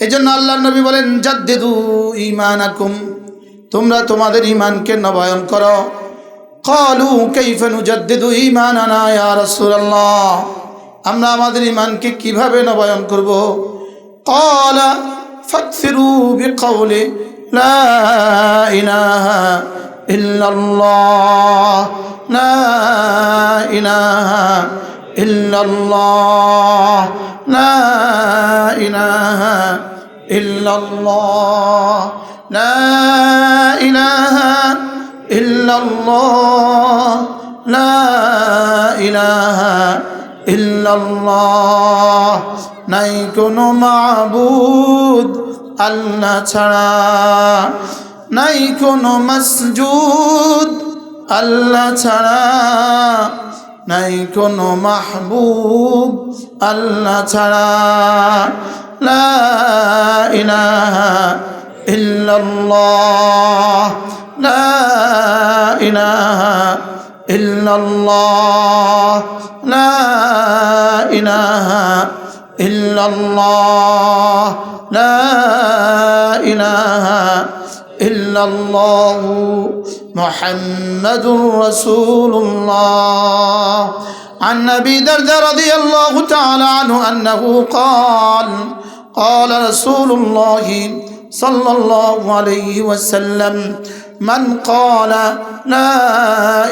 এজন্য আল্লাহ নবী বলেন, জাদ্দেদু ইমান আকুম তোমরা তোমাদের ইমানকে নবায়ন করো। কলু কেইফেনু জাদ্দেদু ইমান আনায়া রসুল্লাহ আমরা আমাদের ইমানকে কীভাবে নবায়ন করব? কলা, ফাকসিরু বিকৌলে লা ইলাহা ইল্লাল্লাহ, লা ইলাহা ইল্লাল্লাহ لا إله إلا الله لا إله إلا الله لا إله إلا الله নাই কোনো মাবুদ আল্লাহ ছাড়া নাই কোনো মসজুদ আল্লাহ ছাড়া নাই কোনো মাহবুব আল্লাহ ছাড়া লা ইলাহা ইল্লাল্লাহ লা ইলাহা ইল্লাল্লাহ লা ইলাহা ইল্লাল্লাহ লা ইলাহা ইল্লাল্লাহ محمد رسول الله. عن أبي درد رضي الله تعالى عنه أنه قال قال رسول الله صلى الله عليه وسلم من قال لا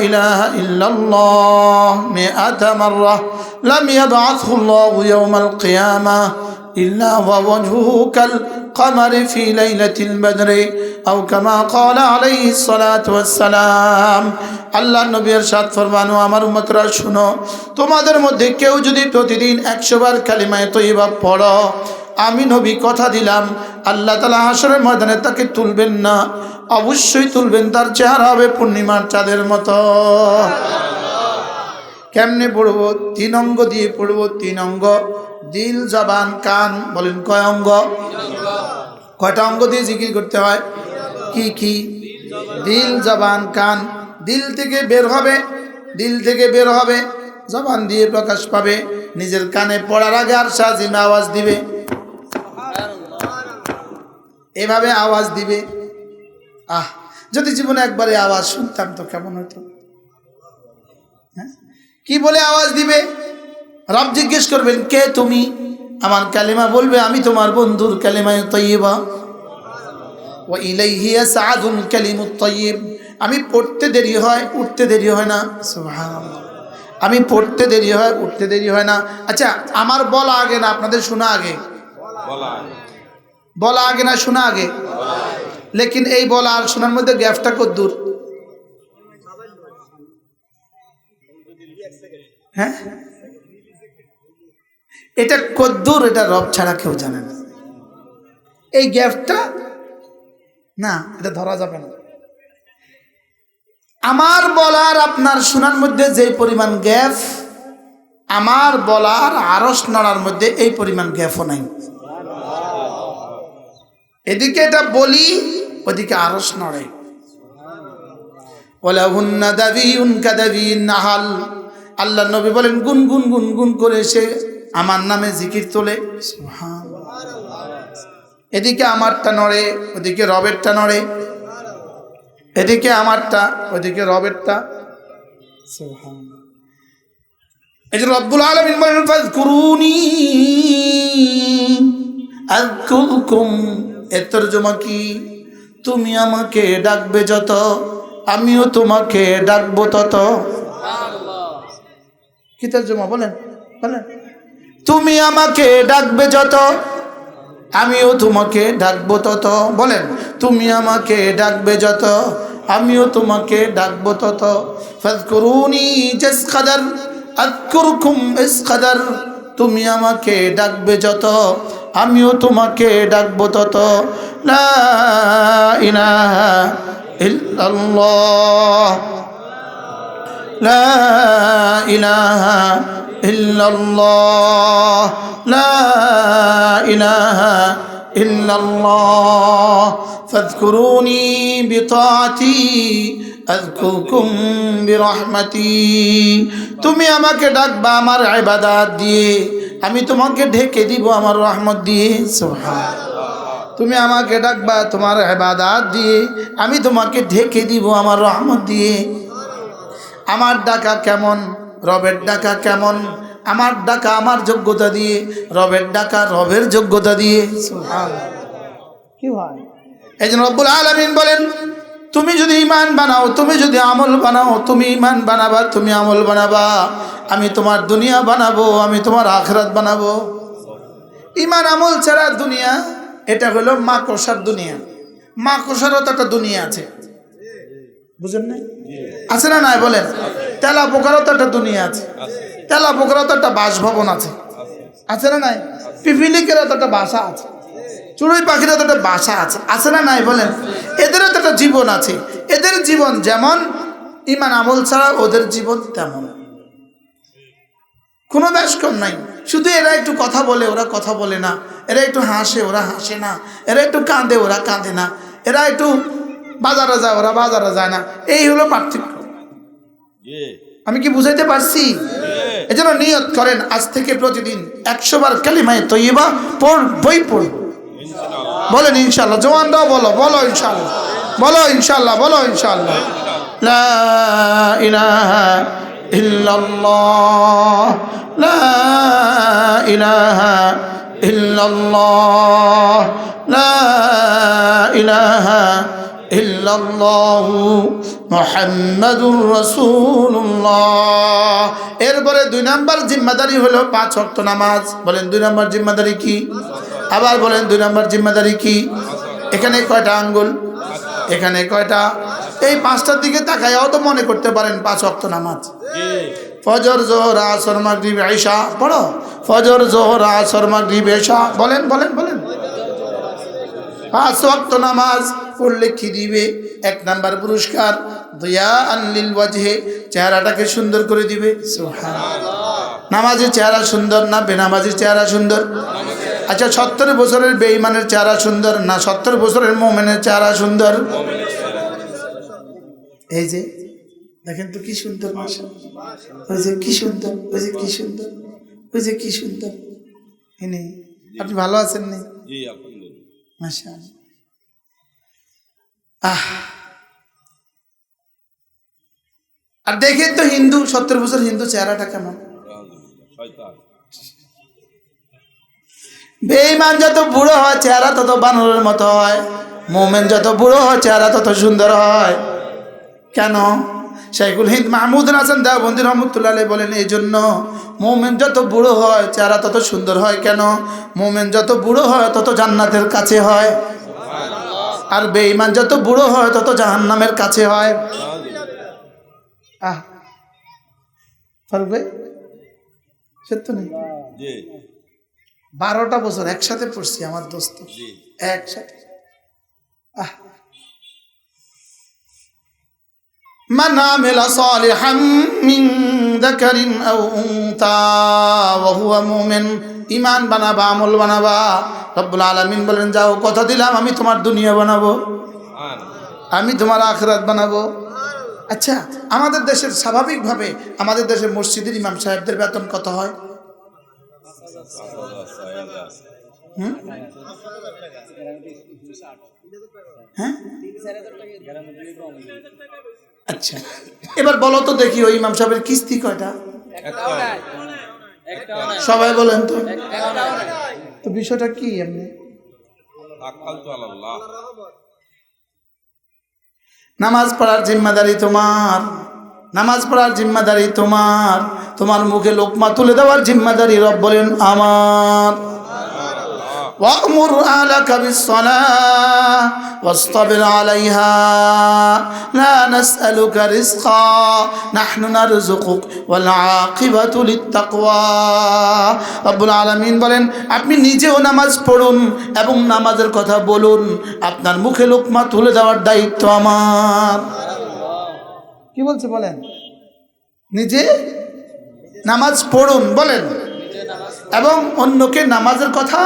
إله إلا الله مئة مرة لم يبعثه الله يوم القيامة إلا ووجهه كال كالقمر في ليله البدر أو كما قال عليه الصلاة والسلام আল্লাহ নবী এরশাদ ফরমানো আমার উম্মতরা শুনো তোমাদের মধ্যে কেউ যদি প্রতিদিন একশো বার কালিমায় তৈবা পড়ো আমি নবী কথা দিলাম আল্লাহ তালা হাসরের ময়দানে তাকে তুলবেন না অবশ্যই তুলবেন তার চেহারা হবে পূর্ণিমার চাঁদের মতো কেমনে পড়বো তিন অঙ্গ দিয়ে পড়বো তিন অঙ্গ দিল, জবান, কান, বলেন কয় অঙ্গ? কয়টা অঙ্গ দিয়ে জিকির করতে হয়? কি কি? দিল, জবান, কান। দিল থেকে বের হবে, দিল থেকে বের হবে, জবান দিয়ে প্রকাশ পাবে। নিজের কানে পড়ার আগে আর সাজিমে আওয়াজ দিবে। এভাবে আওয়াজ দিবে। আহ, যদি জীবনে একবারে আওয়াজ শুনতাম তো কেমন হতো? হ্যাঁ? কি বলে আওয়াজ দিবে? রব জিজ্ঞেস করবেন কে তুমি? আমার কালেমা বলবে আমি তোমার বন্ধুর কালেমায় তৈবা ও ইলাইহি সাদুল কালিমুত তাইয়িব আমি পড়তে দেরি হয় উঠতে দেরি হয় না। আমি পড়তে দেরি হয় উঠতে দেরি হয় না। আচ্ছা আমার বলা আগে না আপনাদের শোনা আগে? বলা আগে। না শোনা আগে? লেকিন এই বলা আর শোনার মধ্যে গ্যাপটা কদ্দূর হ্যাঁ? এটা কদ্দুর, এটা রব ছাড়া কেউ জানে না। এই গ্যাপটা, না, এটা ধরা যাবে না। আমার বলার আপনার শোনার মধ্যে যে পরিমাণ গ্যাপ, আমার বলার আরস নড়ার মধ্যে এই পরিমাণ গ্যাপও নাই। এদিকে এটা বলি, ওদিকে আরস নড়ে। দাবি নাহাল আল্লাহ নবী বলেন গুন গুন গুন গুন করে সে আমার নামে জিকির তোলে। এদিকে আমারটা নড়ে ওদিকে রবেরটা নড়ে। এদিকে আমারটা ওদিকে রবেরটা। এই যে রব্বুল আলমিন আযকুরকুম। এর তর্জমা কি? তুমি আমাকে ডাকবে যত আমিও তোমাকে ডাকবো তত। কি তর্জমা বলেন? বলেন। তুমি আমাকে ডাকবে যত, আমিও তোমাকে ডাকবো তত। বলেন, তুমি আমাকে ডাকবে যত, আমিও তোমাকে ডাকবো তত। ফাজকুরুনি তুমি আমাকে ডাকবে যত, আমিও তোমাকে ডাকবো তত। ইলাহা ফাযকুরুনি বিতাআতি, আযকুরকুম বিরহমাতি। তুমি আমাকে ডাকবা আমার ইবাদত দিয়ে, আমি তোমাকে ঢেকে দিব আমার রহমত দিয়ে তুমি আমাকে ডাকবা তোমার হেবাদাত দিয়ে, আমি তোমাকে ঢেকে দিব আমার রহমত দিয়ে। আমার ডাকা কেমন? রবের ডাকা কেমন? আমার ডাকা আমার যোগ্যতা দিয়ে রবের ডাকা রবের যোগ্যতা দিয়ে। কি এই জন্য রব্বুল আলমিন বলেন তুমি যদি ইমান বানাও তুমি যদি আমল বানাও তুমি ইমান বানাবা তুমি আমল বানাবা। আমি তোমার দুনিয়া বানাবো আমি তোমার আখরাত বানাবো। ইমান আমল ছাড়া দুনিয়া এটা হলো মাকড়সার দুনিয়া। মাকড়সারও তো একটা দুনিয়া আছে। বুঝেন না আছে না নাই? বলেন। তেলা পোকারও তো একটা দুনিয়া আছে। তেলা পোকারও তো একটা বাসভবন আছে। আছে না নাই? পিপিলিকেরও তো একটা বাসা আছে। চড়ুই পাখিরও তো একটা বাসা আছে। আছে না নাই বলেন? এদেরও তো একটা জীবন আছে। এদের জীবন যেমন, ইমান আমল ছাড়া ওদের জীবন তেমন। কোনো ব্যাস কম নাই। শুধু এরা একটু কথা বলে, ওরা কথা বলে না। এরা একটু হাসে, ওরা হাসে না। এরা একটু কাঁদে, ওরা কাঁদে না। এরা একটু বাজারে যায়, ওরা বাজারে যায় না। এই হলো পার্থক্য। আমি কি বুঝাইতে পারছি? এজন্য নিয়ত করেন আজ থেকে প্রতিদিন একশো বার কালিমায় তৈবা পড় বই পড়। বলেন ইনশাল্লাহ জওয়ানরাও বলো বলো ইনশাল্লাহ বলো ইনশাল্লাহ বলো ইনশাল্লাহ লা ইলাহা ইল্লাল্লাহ। লা ইলাহা ইল্লাল্লাহ। লা ইলাহা এরপরে দুই নাম্বার জিম্মাদারি হলো পাঁচ ওয়াক্ত নামাজ। বলেন, দুই নাম্বার জিম্মাদারি কি? আবার বলেন, দুই নাম্বার জিম্মাদারি কি? এখানে কয়টা আঙ্গুল? এখানে কয়টা? এই পাঁচটার দিকে তাকাইয়াও তো মনে করতে পারেন, পাঁচ ওয়াক্ত নামাজ। ফজর, জোহর, আসর, মাগরিব আইসা পড়ো। ফজর, জোহর, আসর, মাগরিব এশা বলেন বলেন বলেন। পাঁচ ওয়াক্ত নামাজ। পড়লে কি দিবে? এক নাম্বার পুরস্কার দয়া আনলিল ওয়াজহে চেহারাটাকে সুন্দর করে দিবে। নামাজের চেহারা সুন্দর না বেনামাজির চেহারা সুন্দর? আচ্ছা সত্তর বছরের বেঈমানের চেহারা সুন্দর না সত্তর বছরের মোমেনের চেহারা সুন্দর? এই যে দেখেন তো কি সুন্দর ওই যে কি সুন্দর ওই যে কি সুন্দর ওই যে কি সুন্দর। আপনি ভালো আছেন নি? মাসা আর দেখেন তো হিন্দু, সত্তর বছর হিন্দু চেহারাটা কেমন? বেঈমান যত বুড়ো হয়, চেহারা তত বানরের মতো হয়। মোমেন যত বুড়ো হয়, চেহারা তত সুন্দর হয়। কেন? শাইকুল হিন্দ মাহমুদ হাসান দেওবন্দি রহমতুল্লাহ বলেন এই জন্য মোমেন যত বুড়ো হয়, চেহারা তত সুন্দর হয়। কেন? মোমেন যত বুড়ো হয়, তত জান্নাতের কাছে হয়। আর বেঈমান যত বুড়ো হয় তত জাহান্নামের কাছে হয় আহ ফারুক ভাই সত্য নেই বারোটা বছর একসাথে পড়ছি আমার দোস্ত একসাথে আহ من عمل صالحا من ذكر أو أنثى وهو مؤمن ইমান বানাবা আমল বানাবা রব্বুল আলমিন বলেন যাও কথা দিলাম আমি তোমার দুনিয়া বানাবো। আমি তোমার আখরাত বানাবো। আচ্ছা আমাদের দেশের স্বাভাবিকভাবে আমাদের দেশের মসজিদের ইমাম সাহেবদের বেতন কত হয়? হুম? হ্যাঁ? আচ্ছা এবার বলো তো দেখি ওই ইমাম সাহেবের কিস্তি কয়টা? সবাই বলেন তো। তো বিষয়টা কি এমনি? নামাজ পড়ার জিম্মাদারি তোমার নামাজ পড়ার জিম্মাদারি তোমার তোমার মুখে লোকমা তুলে দেওয়ার জিম্মাদারি রব বলেন আমার। وأمر أهلك بالصلاة واصطبر عليها لا نسألك رزقا نحن نرزقك والعاقبة للتقوى রব্বুল আলামিন বলেন আপনি নিজেও নামাজ পড়ুন এবং নামাজের কথা বলুন আপনার মুখে লোকমা তুলে দেওয়ার দায়িত্ব আমার কি বলছে বলেন নিজে নামাজ পড়ুন বলেন এবং অন্যকে নামাজের কথা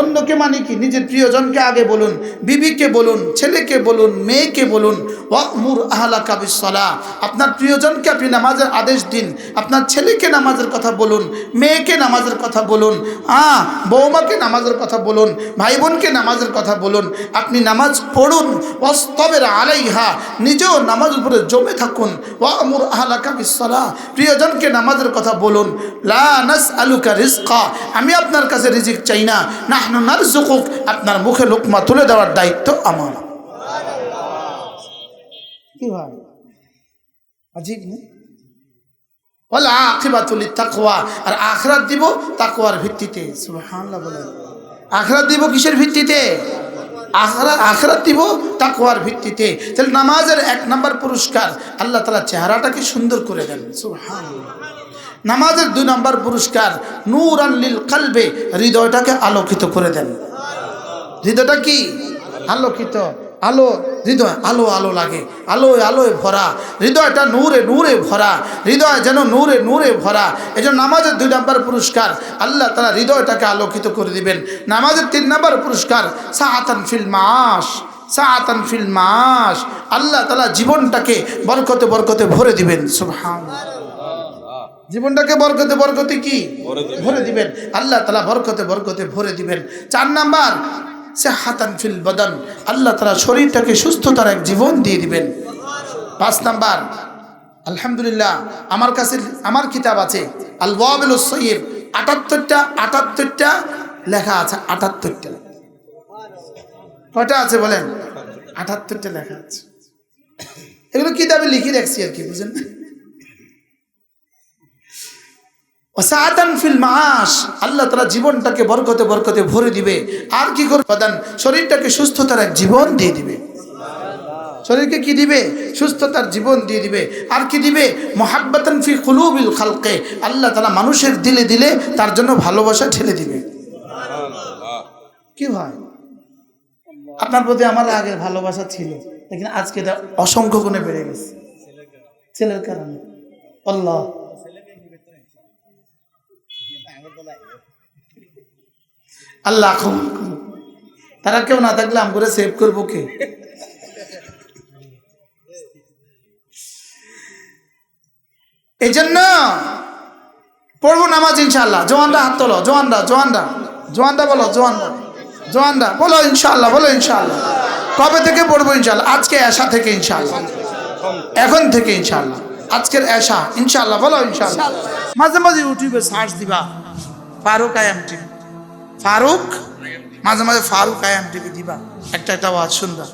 অন্যকে মানে কি? নিজের প্রিয়জনকে আগে বলুন, বিবিকে বলুন, ছেলেকে বলুন, মেয়েকে বলুন, ওয়ামুর আহলা কাবিসলা আপনার প্রিয়জনকে আপনি নামাজের আদেশ দিন, আপনার ছেলেকে নামাজের কথা বলুন, মেয়েকে নামাজের কথা বলুন আ বৌমাকে নামাজের কথা বলুন ভাই বোনকে নামাজের কথা বলুন, আপনি নামাজ পড়ুন অস্তবের আলাইহা, নিজেও নামাজ উপরে জমে থাকুন, ওয়ামুর আহলা কাবিসলা প্রিয়জনকে নামাজের কথা বলুন, লা নাস আলুকা রিজকা, আমি আপনার কাছে রিজিক চাই না না নাহনু নারজুকুক আপনার মুখে লোকমা তুলে দেওয়ার দায়িত্ব আমার। কি ভাই? আজীব না? আর আখরাত দিব ভিত্তিতে দিব কিসের ভিত্তিতে? আখরাত আখরাত দিব ভিত্তিতে। তাহলে নামাজের এক নাম্বার পুরস্কার, আল্লাহ তালা চেহারাটাকে সুন্দর করে দেন, সুবহানাল্লাহ। নামাজের দুই নম্বর পুরস্কার নূর আল্লিল কালবে, হৃদয়টাকে আলোকিত করে দেন। হৃদয়টা কি? আলোকিত। আলো, হৃদয়, আলো আলো লাগে। আলোয় আলোয় ভরা। হৃদয়টা নূরে নূরে ভরা। হৃদয় যেন নূরে নূরে ভরা। এই জন্য নামাজের দুই নম্বর পুরস্কার, আল্লাহ তারা হৃদয়টাকে আলোকিত করে দিবেন। নামাজের তিন নম্বর পুরস্কার সাহাতান ফিল মাস সাহাতান ফিল মাস আল্লাহ তালা জীবনটাকে বরকতে বরকতে ভরে দিবেন। সুবহান জীবনটাকে বরকতে বরকতে কি? ভরে দিবেন। আল্লাহ তালা বরকতে বরকতে ভরে দিবেন। চার নাম্বার সে হাতান ফিল বদন। আল্লাহ তালা শরীরটাকে সুস্থতার এক জীবন দিয়ে দিবেন। পাঁচ নাম্বার আলহামদুলিল্লাহ আমার কাছে আমার কিতাব আছে। আল ওয়াবিল সৈয়ব আটাত্তরটা আটাত্তরটা লেখা আছে আটাত্তরটা। কয়টা আছে বলেন? আটাত্তরটা লেখা আছে। এগুলো কিতাবে লিখে রাখছি আর কি বুঝেন? না ওসাদান ফিল মাস আল্লাহ তালা জীবনটাকে বরকতে বরকতে ভরে দিবে। আর কি করবে? প্রদান শরীরটাকে সুস্থতার এক জীবন দিয়ে দিবে। শরীরকে কি দিবে? সুস্থতার জীবন দিয়ে দিবে। আর কি দিবে? মোহাব্বতান ফি কুলুবিল খালকে। আল্লাহ তালা মানুষের দিলে দিলে তার জন্য ভালোবাসা ঠেলে দিবে। কি ভাই? আপনার প্রতি আমার আগের ভালোবাসা ছিল। লেকিন আজকে এটা অসংখ্য গুণে বেড়ে গেছে। ছেলের কারণে। আল্লাহ। আল্লাহ কবুল করুক। তারা কেউ না থাকলে আম করে সেভ করব কে? এই জন্য পড়ব নামাজ ইনশাল্লাহ জোয়ানরা হাত তোলো, জোয়ানরা জোয়ানরা জোয়ানরা বলো, জোয়ানরা জোয়ানরা, বলো ইনশাল্লাহ বলো ইনশাল্লাহ কবে থেকে পড়ব ইনশাল্লাহ আজকে এশা থেকে ইনশাল্লাহ এখন থেকে ইনশাল্লাহ আজকের এশা ইনশাল্লাহ বলো ইনশাল্লাহ মাঝে মাঝে ইউটিউবে সার্চ দিবা ফারুক আয়াম টিভি ফারুক মাঝে মাঝে ফারুক আয়াম টিভি দিবা। একটা একটা আওয়াজ সুন্দর